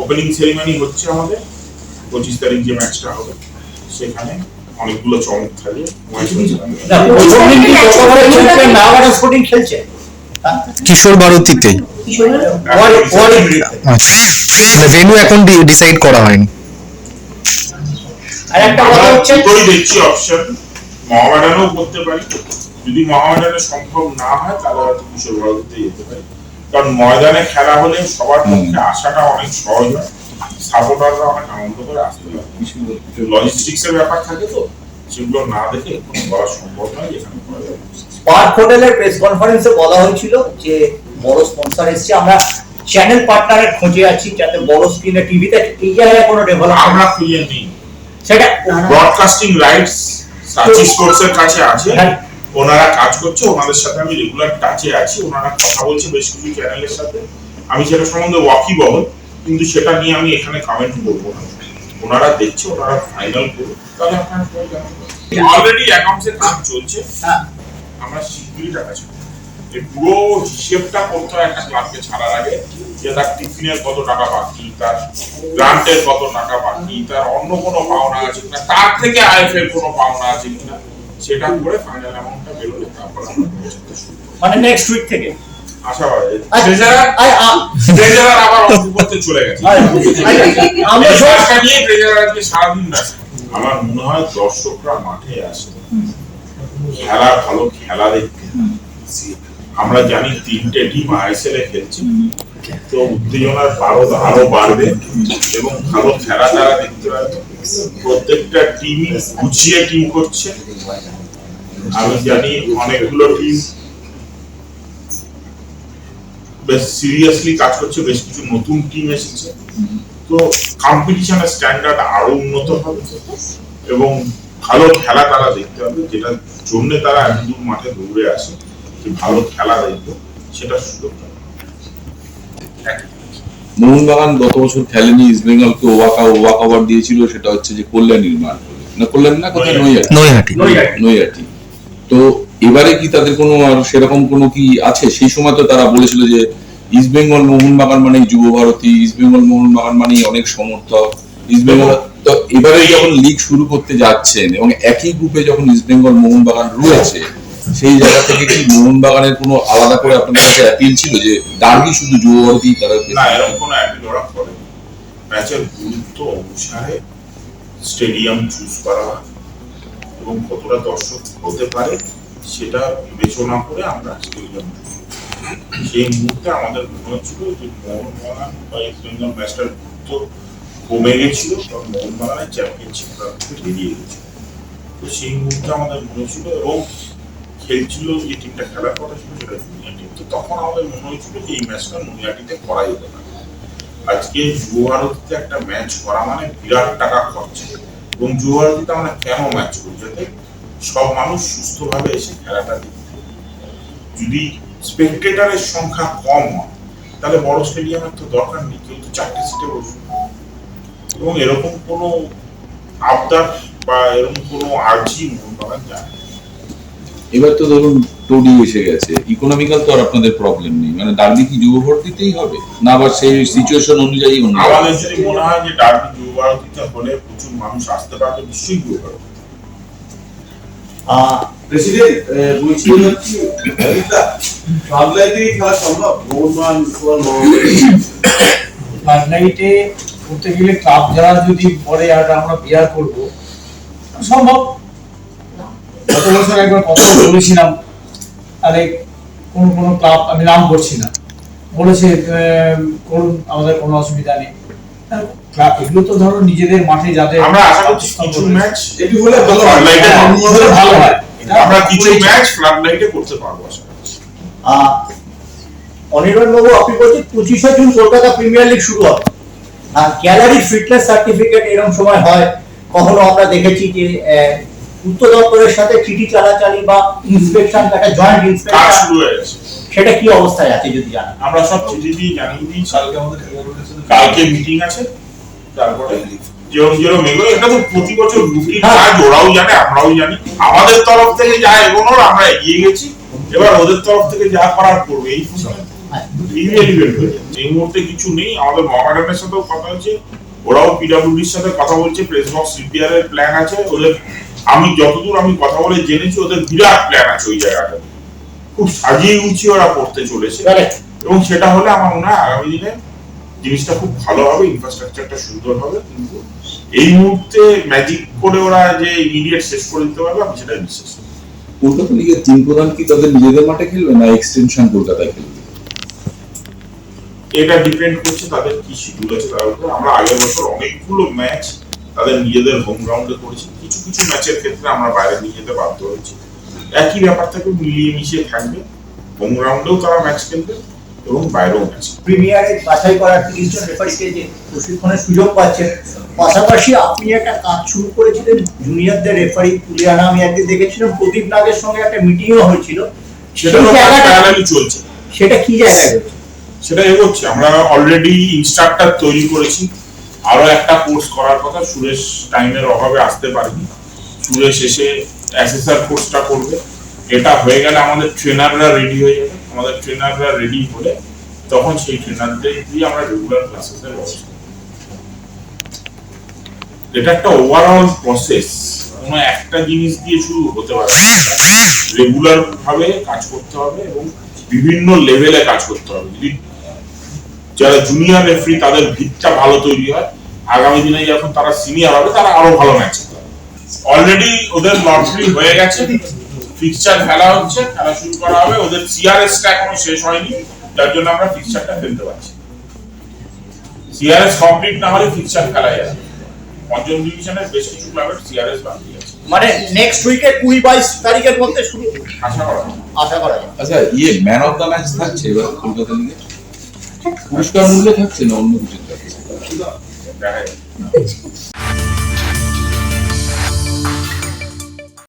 Opening ceremony হচ্ছে আমাদের পঁচিশ তারিখ যে ম্যাচটা হবে সেখানে অনেকগুলো চমক থাকবে। মহেশগঞ্জ থাকবে। না, প্রথম দিন কি কত করে চ্যাম্পিয়ন নাওগাড়া স্পোর্টিং খেলছে হ্যাঁ? কিশোর ভারতীতে গ্রিড। আচ্ছা। মানে ভেন্যু এখন ডিসাইড করা হয়নি। আর একটা কথা হচ্ছে দুটোই দেখছি অপশন মহামেডানও করতে পারি। যদি মহামেডানে সম্ভব না হয় তাহলে হয়তো কিশোর ভারতীতে যেতে পারি। কারণ ময়দানে খেলা হলে সবার পক্ষে আসাটা অনেক সহজ হয়। সাপোর্টাররা অনেক আনন্দ করে আসতে পারে। লজিস্টিক্স এর ব্যাপার থাকে তো সেগুলো না দেখে কোনো করা সম্ভব নয় এখানে পার্ক হোটেলের প্রেস কনফারেন্সে বলা হয়েছিল যে বড় স্পন্সর এসছে। আমরা চ্যানেল পার্টনারের খোঁজে আছি যাতে বড় স্ক্রিনে টিভিতে এই জায়গায় কোনো আমরা ডেভেলপমেন্ট খুঁজে নিই। সেটা ব্রডকাস্টিং রাইটস সাচি স্পোর্টস কাছে আছে। হ্যাঁ। ওনারা কাজ করছে ওনাদের সাথে আমি রেগুলার টাচে আছি ওনারা কথা বলছে বেশ কিছু চ্যানেলের সাথে। আমি সেটা সম্বন্ধে ওয়াকি বহল কিন্তু সেটা নিয়ে আমি এখানে কমেন্ট করব না। ওনারা দেখছে ওনারা ফাইনাল করুন তাহলে আপনারা সবাই অলরেডি অ্যাকাউন্টসের কাজ চলছে। হ্যাঁ। আমরা শিগগিরই টাকা ছাড়বো এই পুরো হিসেবটা করতে হয় একটা ক্লাবকে ছাড়ার আগে যে তার টিফিনের কত টাকা বাকি তার গ্রান্টের কত টাকা বাকি তার অন্য কোনো পাওনা আছে কিনা তার থেকে আইএফএল কোনো পাওনা আছে কিনা সেটা করে ফাইনাল অ্যামাউন্টটা বেরোলে তারপর আমরা শুরু মানে নেক্সট উইক থেকে? আশাবাদী ট্রেজারার আ- আ- ট্রেজারার আবার অঙ্ক চলে গেছে। আমরা সব কাজটা ট্রেজারার আজকে সারাদিন ব্যস্ত। আমার মনে হয় দর্শকরা মাঠে আসে খেলা ভালো খেলা দেখতে। আমরা জানি তিনটে টিম আইএসএল এ খেলছে। তো উত্তেজনার পারদ আরও বাড়বে এবং ভালো খেলা তারা দেখতে পাবে প্রত্যেকটা টিমই গুছিয়ে টিম করছে। আমি জানি অনেকগুলো টিম বেশ সিরিয়াসলি কাজ করছে বেশ কিছু নতুন টিম এসেছে। তো কম্পিটিশনের স্ট্যান্ডার্ড আরও উন্নত হবে। এবং ভালো খেলা তারা দেখতে হবে যেটার জন্য তারা এত দূর মাঠে দৌড়ে আসে যে ভালো খেলা দেখব সেটা সুযোগ পাবে। মোহনবাগান গত বছর খেলেনি ইস্ট বেঙ্গলকে ওয়াকা ওয়াক ওভার দিয়েছিল সেটা হচ্ছে যে কল্যাণীর মাঠ না কল্যাণ না কোথায়? নৈহাটি। নৈহাটি। নৈহাটি। নৈহাটি। তো এবারে কি তাদের কোনো আর সেরকম কোনো কি আছে? সেই সময় তো তারা বলেছিল যে ইস্ট বেঙ্গল মোহনবাগান মানে যুব ভারতী ইস্ট বেঙ্গল মোহনবাগান মানে অনেক সমর্থক। ইস্ট বেঙ্গল তো এবারে যখন লিগ শুরু করতে যাচ্ছেন এবং একই গ্রুপে যখন ইস্ট বেঙ্গল মোহনবাগান রয়েছে সেই জায়গা থেকে কি মোহনবাগানের কোনো আলাদা করে আপনাদের কাছে অ্যাপিল ছিল যে ডার্বি শুধু যুব ভারতী তারা না এরকম কোনো অ্যাপিল ওরা করে ম্যাচের গুরুত্ব অনুসারে স্টেডিয়াম চুজ করা হয় এবং কতটা দর্শক হতে পারে সেটা বিবেচনা করে আমরা স্টেডিয়াম চুজ সেই মুহূর্তে আমাদের মনে হচ্ছিল যে মোহনবাগান বা ইস্ট বেঙ্গল ম্যাচটার গুরুত্ব কমে গেছিল কারণ মোহনবাগানের চ্যাম্পিয়নশিপ থেকে বেরিয়ে গেছিল তো সেই মুহূর্তে আমাদের মনে হচ্ছিল এবং খেলছিল, যে টিমটা খেলার কথা ছিল সেটা জুনিয়র টিম তো তখন আমাদের মনে হয়েছিল যে এই ম্যাচটা নৈহাটিতে করা যেতে পারে। আজকে যুব ভারতীতে একটা ম্যাচ করা মানে বিরাট টাকা খরচা। এবং যুব ভারতীতে আমরা কেন ম্যাচ করি? যাতে সব মানুষ সুস্থভাবে এসে খেলাটা দেখতে যদি স্পেকটেটারের সংখ্যা কম হয়, তাহলে বড় স্টেডিয়ামের তো দরকার নেই, কেউ তো চারটে সিটে বসবে। এবং এরকম কোনো আবদার বা এরকম কোনো আর্জি মোহনবাগান যায় না। এবার তো ধরুন টোডি এসে গেছে। ইকোনমিক্যাল তো আর আপনাদের প্রবলেম নেই। মানে ডার্বি কি যুব ভর্তিতেই হবে? না আবার সেই সিচুয়েশন অনুযায়ী অন্য আমাদের যদি মনে হয় যে ডার্বি যুব ভারতীতে হলে প্রচুর মানুষ আসতে পারবে নিশ্চয়ই যুব ভারতী প্রেসিডেন্ট আহ, বলছিলেন হচ্ছে অমিতা, ক্লাব লাইফে খেলা সম্ভব? মোহনবাগান অথবা করতে গেলে ক্লাব যারা যদি পরে আর আমরা বিয়ার করব সম্ভব। গত বছর একবার কথা বলেছিলাম তাহলে কোন কোন ক্লাব আমি নাম করছি না। বলেছে করুন আমাদের কোনো অসুবিধা নেই। ক্লাব এগুলো তো ধরো নিজেদের মাঠে যাদের আমরা আশা করছি কিছু ম্যাচ হলে ভালো হয়। ভালো আমরা কিছু ম্যাচ ফ্লাড লাইটে করতে পারব আশা করছি। অনির্বাণ বাবু আপনি বলছেন পঁচিশে জুন কলকাতা প্রিমিয়ার লিগ শুরু হবে। আর গ্যালারি ফিটনেস সার্টিফিকেট এরকম সময় হয় কখনো আমরা দেখেছি যে উত্তর দপ্তরের সাথে চিঠি চালাচালি বা ইন্সপেকশন একটা জয়েন্ট ইন্সপেকশন শুরু হয়ে সেটা কি অবস্থায় আছে যদি জানান? আমরা সব চিঠি দিয়ে জানিয়ে দিয়েছি কালকে মিটিং আছে তারপরে যেরকম যেরকম এগুলো এটা তো প্রতি বছর রুটিন হ্যাঁ। কাজ ওরাও জানে আমরাও জানি। আমাদের তরফ থেকে যা এগোনোর আমরা এগিয়ে গেছি। এবার ওদের তরফ থেকে যা করার করবে এই হয়ে। এই মুহূর্তে কিছু নেই। আমাদের মহারানের সাথেও কথা হচ্ছে ওরাও পিডাব্লিউডির সাথে কথা বলছে। প্রেস বক্স এর প্ল্যান আছে। ওদের আমি যতদূর আমি কথা বলে জেনেছি ওদের বিরাট প্ল্যান আছে ওই জায়গাটা খুব সাজিয়ে গুছিয়ে ওরা করতে চলেছে। এবং সেটা হলে আমার মনে হয় আগামী দিনে জিনিসটা খুব ভালো হবে ইনফ্রাস্ট্রাকচারটা সুন্দর হবে কিন্তু এই মুহূর্তে ম্যাজিক করে ওরা যে ইমিডিয়েট শেষ করে দিতে পারবে আমি সেটা বিশ্বাস করি। কলকাতা লিগের তিন প্রধান কি তাদের নিজেদের মাঠে খেলবে না এক্সটেনশন কলকাতায় খেলবে? এটা ডিপেন্ড করছে তাদের কি শিডিউল আছে তার উপর। আমরা আগের বছর অনেকগুলো ম্যাচ তাদের নিজেদের হোম গ্রাউন্ডে করেছি। কিছু কিছু ম্যাচের ক্ষেত্রে আমরা বাইরে নিয়ে যেতে বাধ্য হয়েছি। একই ব্যাপার থেকে মিলিয়ে মিশিয়ে থাকবে। হোম গ্রাউন্ডেও তারা ম্যাচ খেলবে এবং বাইরেও ম্যাচ প্রিমিয়ারে বাছাই করার তিরিশ জন রেফারিকে যে প্রশিক্ষণের সুযোগ পাচ্ছেন। পাশাপাশি আপনি একটা কাজ শুরু করেছিলেন জুনিয়রদের রেফারি তুলে আনা। আমি একদিন দেখেছিলাম প্রদীপ নাগের সঙ্গে একটা মিটিংও হয়েছিল। সেটা চলছে। সেটা কি জায়গায় সেটা এগোচ্ছে। আমরা অলরেডি ইনস্ট্রাক্টর তৈরি করেছি। আরও একটা কোর্স করার কথা, সুরেশ টাইমের অভাবে আসতে পারেনি। সুরেশ এসে অ্যাসেসার কোর্সটা করবে। এটা হয়ে গেলে আমাদের ট্রেনাররা রেডি হয়ে যাবে। আমাদের ট্রেনাররা রেডি হলে তখন সেই ট্রেনারদের দিয়ে আমরা রেগুলার ক্লাসেসের ব্যবস্থা এটা একটা ওভারঅল প্রসেস কোনো একটা জিনিস দিয়ে শুরু হতে পারে রেগুলার ভাবে কাজ করতে হবে এবং বিভিন্ন লেভেলে কাজ করতে হবে। যদি যারা জুনিয়র রেফারি তাদের ভিতটা ভালো তৈরি হয়। আগামী দিনে যখন তারা সিনিয়র হবে তারা আরও ভালো ম্যাচ অলরেডি ওদের লটারি হয়ে গেছে। ফিক্সচার খেলা হচ্ছে খেলা শুরু করা হবে। ওদের সিআরএস টা এখনও শেষ হয়নি। যার জন্য আমরা ফিক্সচারটা ফেলতে পারছি। সিআরএস কমপ্লিট না হলে ফিক্সচার খেলা যাবে পঞ্চম ডিভিশনের বেশ কিছু ক্লাবের সিআরএস বাকি আছে। মানে নেক্সট উইকে কুড়ি বাইশ তারিখের মধ্যে শুরু? আশা করা আশা করা যায়। আচ্ছা ইয়ে ম্যান অফ দ্য ম্যাচ থাকছে এবার কলকাতা লিগে পুরস্কার মূল্য থাকছে না অন্য কিছু থাকছে? দেখা যাবে